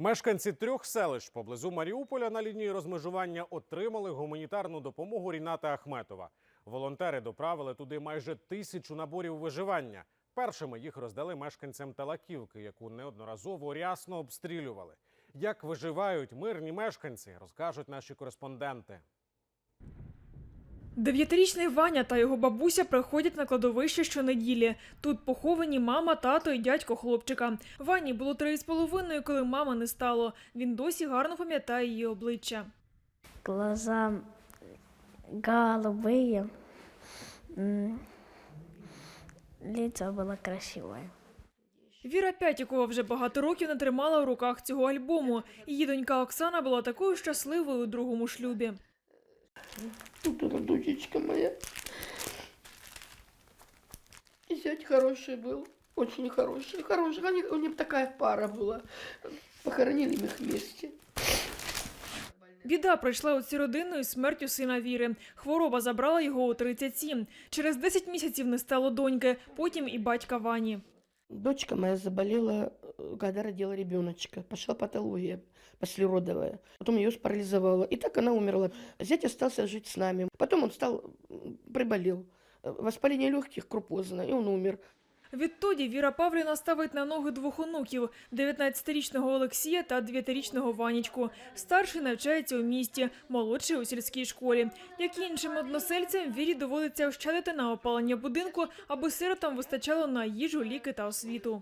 Мешканці трьох селищ поблизу Маріуполя на лінії розмежування отримали гуманітарну допомогу Ріната Ахметова. Волонтери доправили туди майже тисячу наборів виживання. Першими їх роздали мешканцям Талаківки, яку неодноразово рясно обстрілювали. Як виживають мирні мешканці, розкажуть наші кореспонденти. Дев'ятирічний Ваня та його бабуся приходять на кладовище щонеділі. Тут поховані мама, тато і дядько хлопчика. Вані було три з половиною, коли мама не стало. Він досі гарно пам'ятає її обличчя. глаза голубые, м, лицо было красивое. Віра Пятікова вже багато років не тримала в руках цього альбому. Її донька Оксана була такою щасливою у другому шлюбі. Вот она, дудечка моя. И зять хороший был, очень хороший, хороший. Они, у них такая пара была. Похоронили их вместе. Біда прийшла у цю родину із смертю сина Віри. Хвороба забрала його у 37. Через 10 місяців не стало доньки, потім і батька Вані. Дочка моя заболела, э, когда родила ребеночка. Пошла патология послеродовая. Потом ее спарализовала. И так она умерла. Зять остался жить с нами. Потом он стал, приболел. Э, Воспаление легких крупозно, и он умер. Відтоді Віра Павлівна ставить на ноги двох онуків – 19-річного Олексія та 9-річного Ванічку. Старший навчається у місті, молодший у сільській школі. Як і іншим односельцям, Вірі доводиться ощадити на опалення будинку, аби сиротам вистачало на їжу, ліки та освіту.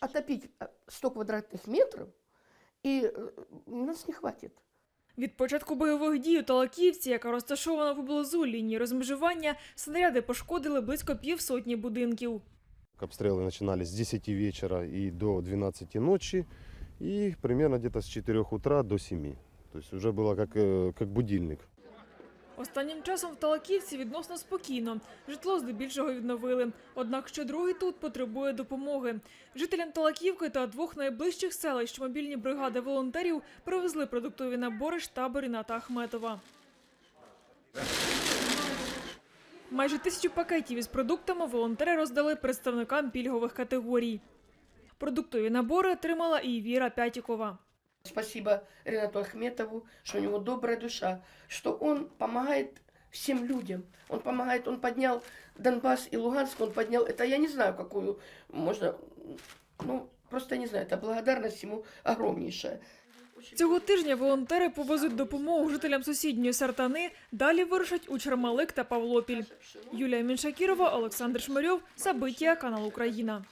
Отопить э, 100 квадратных метров, и э, у нас не хватит. Від початку бойових дій у Талаківці, яка розташована поблизу лінії розмежування, снаряди пошкодили близько півсотні будинків. Обстрелы начинались с 10 вечера и до 12 ночи, и примерно где-то с 4 утра до 7. То есть уже было как, э, как будильник. Останнім часом в Талаківці відносно спокійно. Житло здебільшого відновили. Однак щодругий тут потребує допомоги. Жителям Талаківки та двох найближчих селищ мобільні бригади волонтерів привезли продуктові набори штабу Ріната Ахметова. Майже тисячу пакетів із продуктами волонтери роздали представникам пільгових категорій. Продуктові набори отримала і Віра Пятікова. Спасибо Ренату Ахметову, что у него добрая душа, что он помогает всем людям. Он помогает, он поднял Донбасс и Луганск, он поднял, это я не знаю, какую можно, ну, просто не знаю, это благодарность ему огромнейшая. Цього тижня волонтери повезуть допомогу жителям сусідньої Сартани. Далі вирушать у Чермалик та Павлопіль. Юлія Міншакірова, Олександр Шмирьов, Сабиття, канал Україна.